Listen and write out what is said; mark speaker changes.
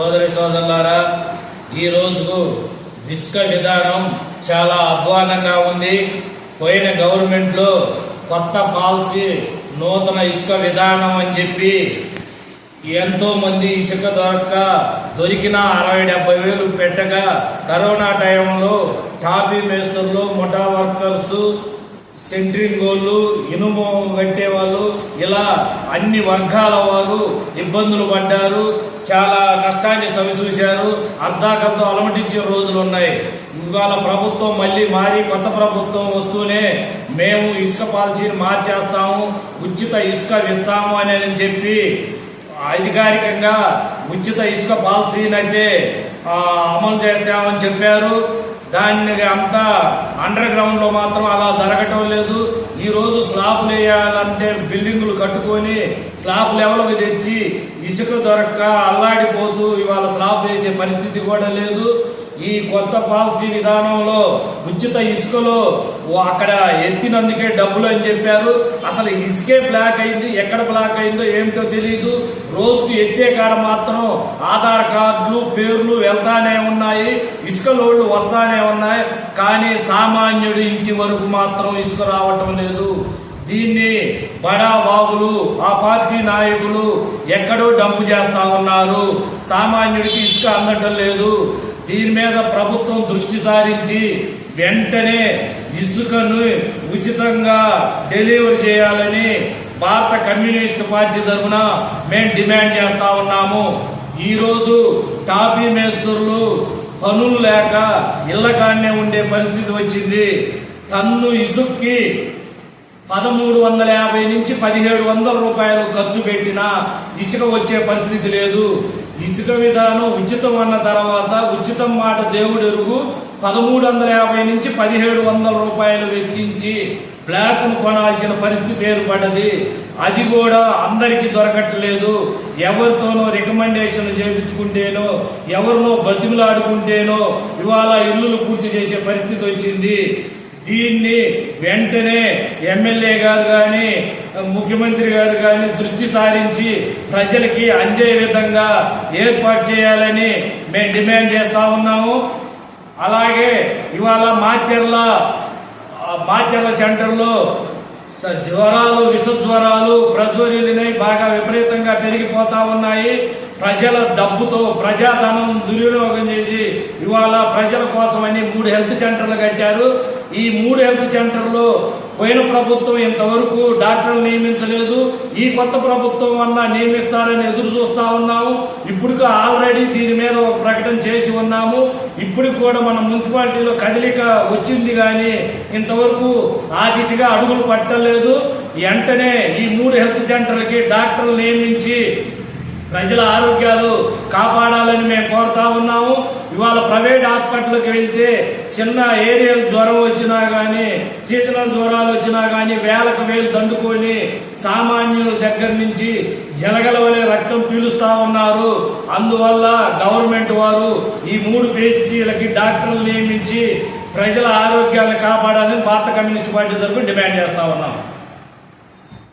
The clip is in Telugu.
Speaker 1: సోదరి సోదరులారా ఈ రోజుకు ఇసుక విధానం చాలా అధ్వానంగా ఉంది. పోయిన గవర్నమెంట్లో కొత్త పాలసీ నూతన ఇసుక విధానం అని చెప్పి ఎంతోమంది ఇసుక దొరక్క దొరికిన అరవై డెబ్బై వేలు పెట్టగా కరోనా టైంలో టాపీ మేస్తులు ముఠా వర్కర్స్ సెంట్రింగ్ వాళ్ళు ఇనుము కట్టేవాళ్ళు ఇలా అన్ని వర్గాల వారు ఇబ్బందులు పడ్డారు చాలా నష్టాన్ని సవిచూశారు అర్ధాకంతో అలమటించే రోజులు ఉన్నాయి. ఇవాళ ప్రభుత్వం మళ్ళీ మారి కొత్త ప్రభుత్వం వస్తూనే మేము ఇసుక పాలసీని మార్చేస్తాము ఉచిత ఇసుక ఇస్తాము అని అని చెప్పి అధికారికంగా ఉచిత ఇసుక పాలసీని అయితే అమలు చేస్తామని చెప్పారు. దాన్ని అంతా అండర్ గ్రౌండ్లో మాత్రం అలా జరగటం లేదు. ఈ రోజు స్లాబ్లు వేయాలంటే బిల్డింగులు కట్టుకొని స్లాబ్ లెవెల్కి తెచ్చి ఇసుక దొరక్క అల్లాడిపోతూ ఇవాళ స్లాబ్ వేసే పరిస్థితి కూడా లేదు. ఈ కొత్త పాలసీ విధానంలో ఉచిత ఇసుకలో అక్కడ ఎత్తినందుకే డబ్బులు అని చెప్పారు. అసలు ఇసుకే బ్లాక్ అయింది ఎక్కడ బ్లాక్ అయిందో ఏమిటో తెలియదు రోజుకు ఎత్తే కాడ మాత్రం ఆధార్ కార్డులు పేర్లు వెళ్తానే ఉన్నాయి ఇసుక లోడ్లు వస్తానే ఉన్నాయి. కానీ సామాన్యుడు ఇంటి వరకు మాత్రం ఇసుక రావటం లేదు. దీన్ని బడా బాబులు ఆ పార్టీ నాయకులు ఎక్కడో డంపు చేస్తా ఉన్నారు. సామాన్యుడికి ఇసుక అందటం లేదు. దీని మీద ప్రభుత్వం దృష్టి సారించి వెంటనే ఇసుకను ఉచితంగా డెలివరీ చేయాలని భారత కమ్యూనిస్ట్ పార్టీ తరఫున మేము డిమాండ్ చేస్తా ఉన్నాము. ఈరోజు టాపీ మేస్త్రులు పనులు లేక ఇళ్ళ కాడనే ఉండే పరిస్థితి వచ్చింది. టన్ను ఇసుక్కి పదమూడు వందల యాభై నుంచి పదిహేడు వందల రూపాయలు ఖర్చు పెట్టినా ఇసుక వచ్చే పరిస్థితి లేదు. ఇసుక విధానం ఉచితం అన్న తర్వాత ఉచితం మాట దేవుడు ఎరుగు పదమూడు వందల యాభై నుంచి పదిహేడు వందల రూపాయలు వెచ్చించి బ్లాక్ను కొనాల్సిన పరిస్థితి ఏర్పడ్డది. అది కూడా అందరికీ దొరకట్లేదు. ఎవరితోనో రికమెండేషన్ చేయించుకుంటేనో ఎవరినో బతిమలాడుకుంటేనో ఇవాళ ఇల్లులు పూర్తి చేసే పరిస్థితి వచ్చింది. దీన్ని వెంటనే ఎమ్మెల్యే గారు కానీ ముఖ్యమంత్రి గారు కానీ దృష్టి సారించి ప్రజలకి అందే విధంగా ఏర్పాటు చేయాలని మేము డిమాండ్ చేస్తా ఉన్నాము. అలాగే ఇవాళ మాచెర్ల ఆ మాచెర్ల సెంటర్లో జ్వరాలు విష జ్వరాలు ప్రజ్వరిల్లినాయి బాగా విపరీతంగా పెరిగిపోతా ఉన్నాయి. ప్రజల డబ్బుతో ప్రజాధనం దుర్వినియోగం చేసి ఇవాళ ప్రజల కోసమని మూడు హెల్త్ సెంటర్లు కట్టారు. ఈ మూడు హెల్త్ సెంటర్లో పోయిన ప్రభుత్వం ఇంతవరకు డాక్టర్లు నియమించలేదు. ఈ కొత్త ప్రభుత్వం అన్న నియమిస్తారని ఎదురు చూస్తా ఉన్నాము. ఇప్పుడు ఆల్రెడీ దీని మీద ఒక ప్రకటన చేసి ఉన్నాము. ఇప్పుడు కూడా మన మున్సిపాలిటీలో కదలిక వచ్చింది కానీ ఇంతవరకు ఆ దిశగా అడుగులు పట్టలేదు. వెంటనే ఈ మూడు హెల్త్ సెంటర్లకి డాక్టర్లు నియమించి ప్రజల ఆరోగ్యాలు కాపాడాలని మేము కోరుతా ఉన్నాము. ఇవాళ ప్రైవేట్ హాస్పిటల్కి వెళ్తే చిన్న ఏరియల్ జ్వరం వచ్చినా కానీ సీజనల్ జ్వరాలు వచ్చినా కానీ వేలకు వేలు దండుకొని సామాన్యుల దగ్గర నుంచి జలగల వలె రక్తం పీలుస్తా ఉన్నారు. అందువల్ల గవర్నమెంట్ వారు ఈ మూడు పేజీలకి డాక్టర్లు నియమించి ప్రజల ఆరోగ్యాలను కాపాడాలని భారత కమ్యూనిస్ట్ పార్టీ తరఫున డిమాండ్ చేస్తా ఉన్నాం.